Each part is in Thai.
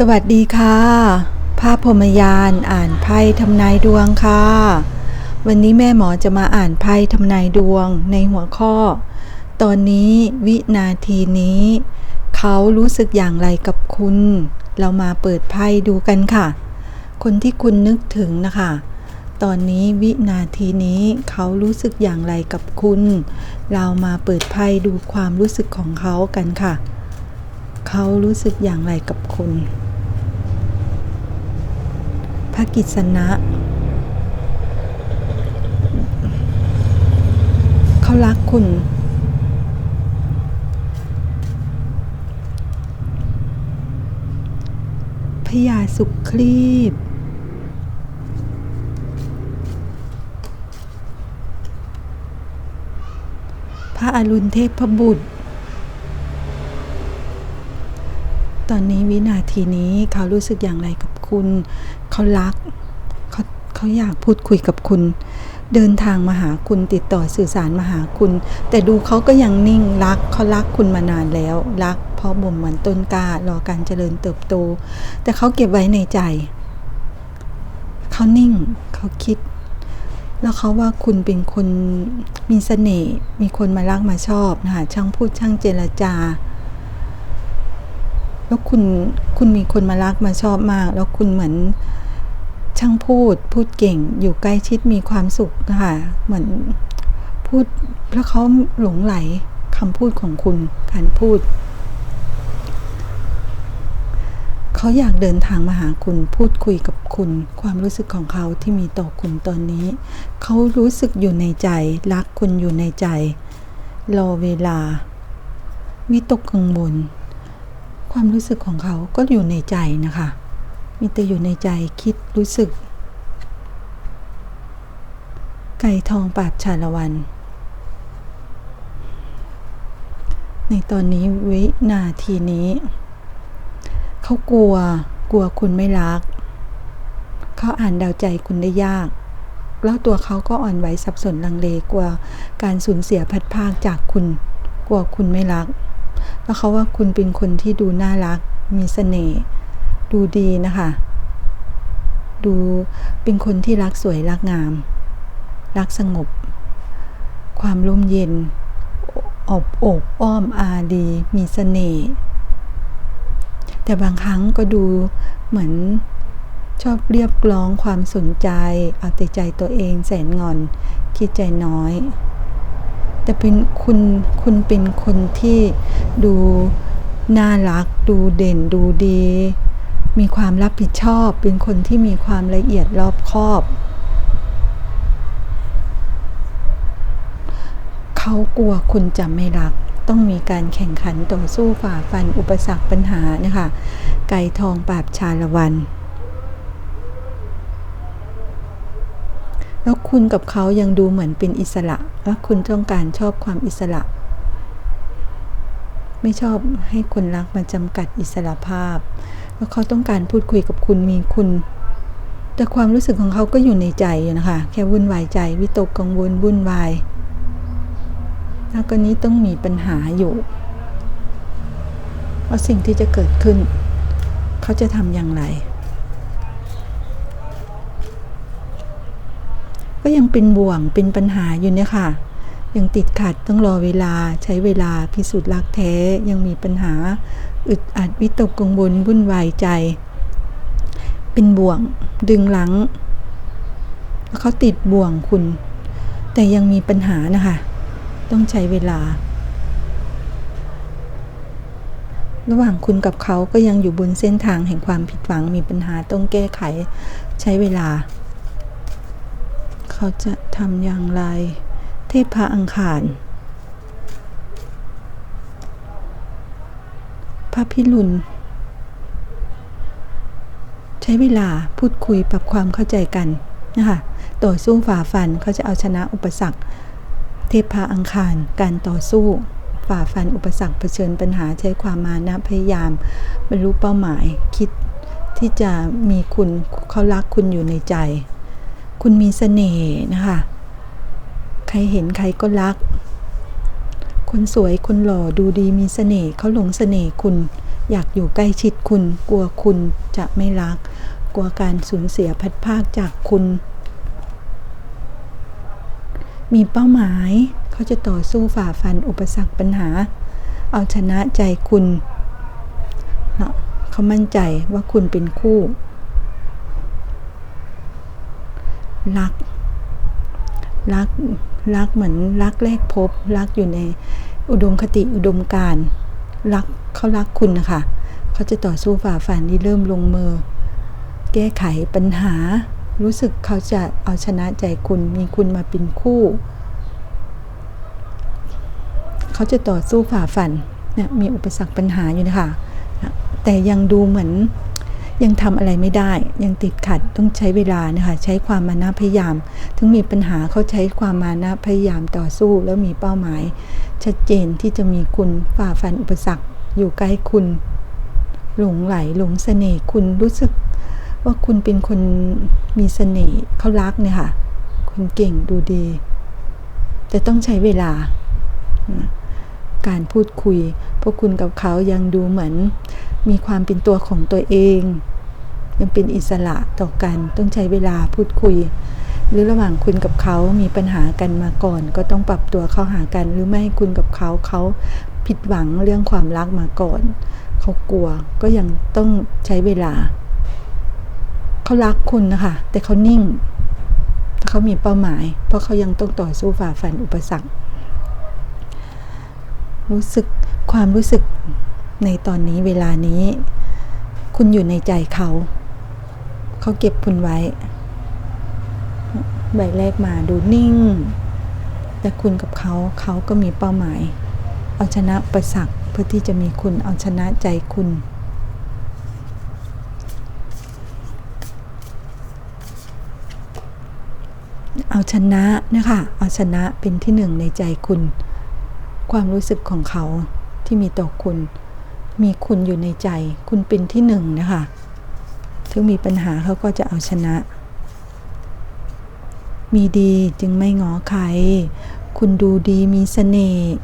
สวัสดีค่ะ ภาพพรมยานอ่านไพ่ทำนายดวงค่ะ วันนี้แม่หมอจะมาอ่านไพ่ทำนายดวงในหัวข้อ ตอนนี้วินาทีนี้ เขารู้สึกอย่างไรกับคุณ เรามาเปิดไพ่ดูกันค่ะ คนที่คุณนึกถึงนะคะ ตอนนี้วินาทีนี้เขารู้สึกอย่างไรกับคุณ เรามาเปิดไพ่ดูความรู้สึกของเขากันค่ะ เขารู้สึกอย่างไรกับคุณ พระกิษณะ เขารักคุณพญาสุครีบพระอรุณเทพบุตร ตอนนี้ วินาทีนี้เขารู้สึกอย่างไรกับคุณ เขารักเขาเขาอยากพูดคุยกับคุณ เดินทางมาหาคุณติดต่อสื่อสารมาหาคุณ แต่ดูเขาก็ยังนิ่งรักเขารักคุณมานานแล้ว รักเพราะบ่มเหมือนต้นกล้ารอการเจริญเติบโต แต่เขาเก็บไว้ในใจ เขานิ่งเขาคิดแล้วเขาว่าคุณเป็นคนมีเสน่ห์ มีคนมารักมาชอบนะคะช่างพูดช่างเจรจา แล้วคุณคุณมีคนมารักมาชอบมาก แล้วคุณเหมือนช่างพูดพูดเก่งอยู่ใกล้ชิดมีความสุขนะคะเหมือนพูดแล้วเขาหลงไหลคำพูดของคุณการพูด เขาอยากเดินทางมาหาคุณพูดคุยกับคุณ ความรู้สึกของเขาที่มีต่อคุณตอนนี้ เขารู้สึกอยู่ในใจ รักคุณอยู่ในใจ รอเวลา วิตกกังวล ความรู้สึกของเขาก็อยู่ในใจนะคะ มีแต่อยู่ในใจคิดรู้สึก ไก่ทองปราบชาละวัน ในตอนนี้วินาทีนี้ เขากลัวกลัวคุณไม่รัก เขาอ่านดาวใจคุณได้ยาก แล้วตัวเขาก็อ่อนไหวสับสนลังเลกลัวการสูญเสียพัดพรากจากคุณ กลัวคุณไม่รัก แล้วเขาว่าคุณเป็นคนที่ดูน่ารัก มีเสน่ห์ดูดีนะคะ ดูเป็นคนที่รักสวยรักงาม รักสงบ ความร่มเย็น อบอบอ้อมอาดี มีเสน่ห์แต่บางครั้งก็ดูเหมือนชอบเรียบร้องความสนใจ เอาแต่ใจตัวเองแสนงอน คิดใจน้อย แต่เป็นคุณคุณเป็นคนที่ดูน่ารัก ดูเด่นดูดี มีความรับผิดชอบ เป็นคนที่มีความละเอียดรอบคอบ เขากลัวคุณจะไม่รัก ต้องมีการแข่งขันต่อสู้ฝ่าฟันอุปสรรคปัญหานะคะ ไก่ทองปราบชาละวัน แล้วคุณกับเขายังดูเหมือนเป็นอิสระและคุณต้องการชอบความอิสระ ไม่ชอบให้คนรักมาจำกัดอิสระภาพ แล้วเขาต้องการพูดคุยกับคุณมีคุณ แต่ความรู้สึกของเขาก็อยู่ในใจอยู่นะคะ แค่วุ่นวายใจ วิตกกังวลวุ่นวายแล้วก็นี้ต้องมีปัญหาอยู่ว่าสิ่งที่จะเกิดขึ้น เขาจะทำอย่างไร ก็ยังเป็นบ่วงเป็นปัญหาอยู่เนี่ยค่ะ ยังติดขัดต้องรอเวลาใช้เวลาพิสูจน์รักแท้ยังมีปัญหา อึดอัดวิตกกังวลวุ่นวายใจ เป็นบ่วงดึงหลังแล้วเขาติดบ่วงคุณ แต่ยังมีปัญหานะคะ ต้องใช้เวลา ระหว่างคุณกับเขาก็ยังอยู่บนเส้นทางแห่งความผิดหวังมีปัญหาต้องแก้ไขใช้เวลา เขาจะทำอย่างไร เทพพระอังคาร พระพิรุณใช้เวลาพูดคุยปรับความเข้าใจกันนะคะต่อสู้ฝ่าฟันเขาจะเอาชนะอุปสรรค เทพพระอังคารการต่อสู้ฝ่าฟันอุปสรรคเผชิญปัญหาใช้ความมานะพยายามบรรลุเป้าหมายคิดที่จะมีคุณเขารักคุณอยู่ในใจ คุณมีเสน่ห์นะคะ ใครเห็นใครก็รัก คนสวยคนหล่อดูดีมีเสน่ห์เขาหลงเสน่ห์คุณ อยากอยู่ใกล้ชิดคุณ กลัวคุณจะไม่รัก กลัวการสูญเสียพัดภาคจากคุณ มีเป้าหมายเขาจะต่อสู้ฝ่าฟันอุปสรรคปัญหา เอาชนะใจคุณเนาะเขามั่นใจว่าคุณเป็นคู่ รัก รัก รักเหมือนรักแรกพบ รักอยู่ในอุดมคติอุดมการรักเขารักคุณนะคะเขาจะต่อสู้ฝ่าฟันที่เริ่มลงมือ แก้ไขปัญหา รู้สึกเขาจะเอาชนะใจคุณมีคุณมาเป็นคู่เขาจะต่อสู้ฝ่าฟันเนี่ยมีอุปสรรคปัญหาอยู่นะคะแต่ยังดูเหมือน ยังทำอะไรไม่ได้ ยังติดขัดต้องใช้เวลานะคะใช้ความมานะพยายาม ถึงมีปัญหาเขาใช้ความมานะพยายามต่อสู้แล้วมีเป้าหมาย ชัดเจนที่จะมีคุณฝ่าฟันอุปสรรค อยู่ใกล้คุณ หลงไหลหลงเสน่ห์คุณรู้สึกว่าคุณเป็นคนมีเสน่ห์เขารักเนี่ยค่ะคุณเก่งดูดี แต่ต้องใช้เวลาการพูดคุยเพราะคุณกับเขายังดูเหมือน มีความเป็นตัวของตัวเอง ยังเป็นอิสระต่อกันต้องใช้เวลาพูดคุย หรือระหว่างคุณกับเขามีปัญหากันมาก่อน ก็ต้องปรับตัวเข้าหากัน หรือไม่คุณกับเขาเขาผิดหวังเรื่องความรักมาก่อน เขากลัวก็ยังต้องใช้เวลา เขารักคุณนะคะ แต่เขานิ่งเขามีเป้าหมาย เพราะเขายังต้องต่อสู้ฝ่าฟันอุปสรรค รู้สึกความรู้สึก ในตอนนี้เวลานี้ คุณอยู่ในใจเขา เขาเก็บคุณไว้ ใบแรกมาดูนิ่ง แต่คุณกับเขาเขาก็มีเป้าหมาย เอาชนะประสักเพื่อที่จะมีคุณเอาชนะใจคุณเอาชนะนะคะเอาชนะเป็นที่หนึ่งในใจคุณ ความรู้สึกของเขาที่มีต่อคุณ มีคุณอยู่ในใจ คุณเป็นที่หนึ่งนะคะถึงมีปัญหาเขาก็จะเอาชนะ มีดีจึงไม่งอใคร คุณดูดีมีสเสน่ห์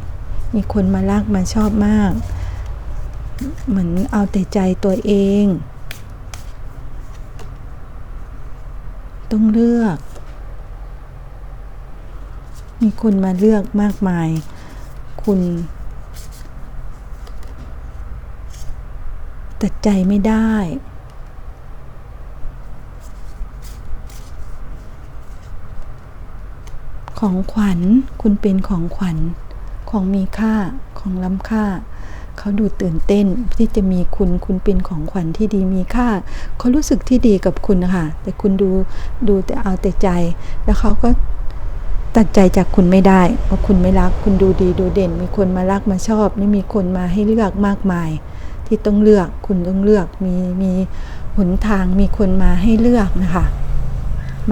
มีคนมารักมาชอบมาก เหมือนเอาแต่ใจตัวเอง ต้องเลือก มีคนมาเลือกมากมาย คุณ ตัดใจไม่ได้ ของขวัญคุณเป็นของขวัญของมีค่าของล้ำค่า เขาดูตื่นเต้นที่จะมีคุณคุณเป็นของขวัญที่ดีมีค่า เขารู้สึกที่ดีกับคุณนะคะแต่คุณดูดูแต่เอาแต่ใจ แล้วเขาก็ตัดใจจากคุณไม่ได้เพราะคุณไม่รัก คุณดูดีดูเด่น มีคนมารักมาชอบไม่มีคนมาให้เลือกมากมาย ที่ต้องเลือก คุณต้องเลือกมีมีหนทางมีคนมาให้เลือกนะคะ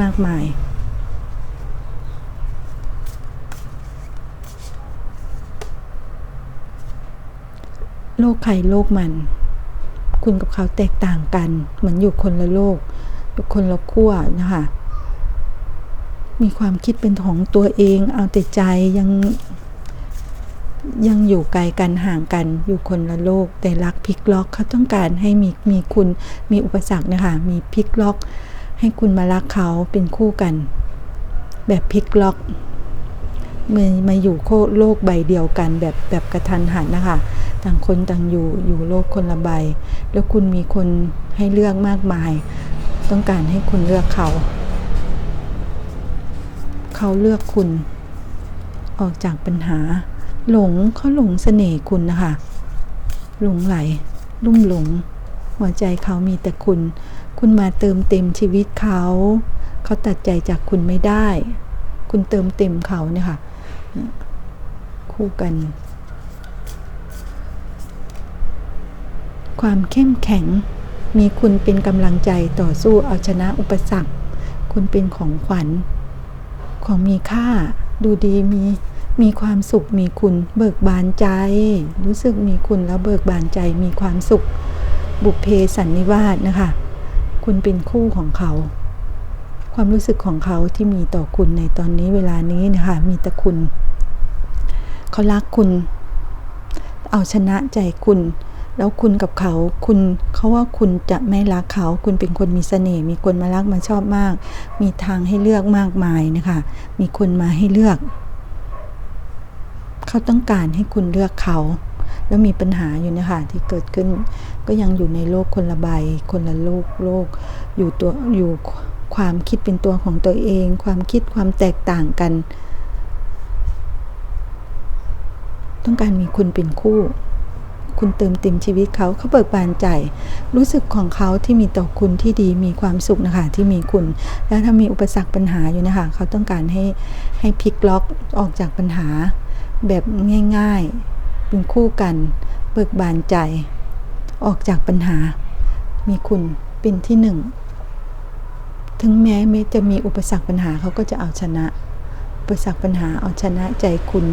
มากมาย โลกใครโลกมัน คุณกับเขาแตกต่างกัน เหมือนอยู่คนละโลกอยู่คนละขั้วนะคะมีความคิดเป็นของตัวเองเอาแต่ใจยัง ยังอยู่ไกลกันห่างกันอยู่คนละโลก แต่รักพลิกล็อกเขาต้องการให้มีมีคุณมีอุปสรรคนะคะมีพลิกล็อก ให้คุณมารักเขาเป็นคู่กัน แบบพลิกล็อกมามาอยู่โคโลกใบเดียวกันแบบแบบกระทันหันนะคะต่างคนต่างอยู่อยู่โลกคนละใบ แล้วคุณมีคนให้เลือกมากมาย ต้องการให้คุณเลือกเขา เขาเลือกคุณ ออกจากปัญหา หลงเขาหลงเสน่ห์คุณนะคะ หลงไหล ลุ่มหลง หัวใจเขามีแต่คุณ คุณมาเติมเต็มชีวิตเขา เขาตัดใจจากคุณไม่ได้ คุณเติมเต็มเขาเนี่ยค่ะ คู่กัน ความเข้มแข็ง มีคุณเป็นกำลังใจต่อสู้เอาชนะอุปสรรค คุณเป็นของขวัญ ของมีค่า ดูดีมี มีความสุขมีคุณเบิกบานใจ รู้สึกมีคุณแล้วเบิกบานใจมีความสุข บุพเพสันนิวาสนะคะ คุณเป็นคู่ของเขา ความรู้สึกของเขาที่มีต่อคุณในตอนนี้เวลานี้นะคะมีแต่คุณ เขารักคุณ เอาชนะใจคุณ แล้วคุณกับเขา คุณเขาว่าคุณจะไม่รักเขา คุณเป็นคนมีเสน่ห์มีคนมารักมาชอบมาก มีทางให้เลือกมากมายนะคะ มีคนมาให้เลือก เขาต้องการให้คุณเลือกเขา แล้วมีปัญหาอยู่นะคะที่เกิดขึ้น ก็ยังอยู่ในโลกคนละใบ คนละโลกโลก อยู่ตัวอยู่ความคิดเป็นตัวของตัวเอง ความคิดความแตกต่างกัน ต้องการมีคุณเป็นคู่ คุณเติมเต็มชีวิตเขาเขาเบิกบานใจ รู้สึกของเขาที่มีต่อคุณที่ดีมีความสุขนะคะที่มีคุณ แล้วถ้ามีอุปสรรคปัญหาอยู่นะคะเขาต้องการให้ให้พลิกล็อกออกจากปัญหา แบบง่ายๆ เป็นคู่กัน เบิกบานใจ ออกจากปัญหา มีคุณเป็นที่หนึ่ง ถึงแม้ไม่จะมีอุปสรรคปัญหาเขาก็จะเอาชนะ อุปสรรคปัญหาเอาชนะใจคุณ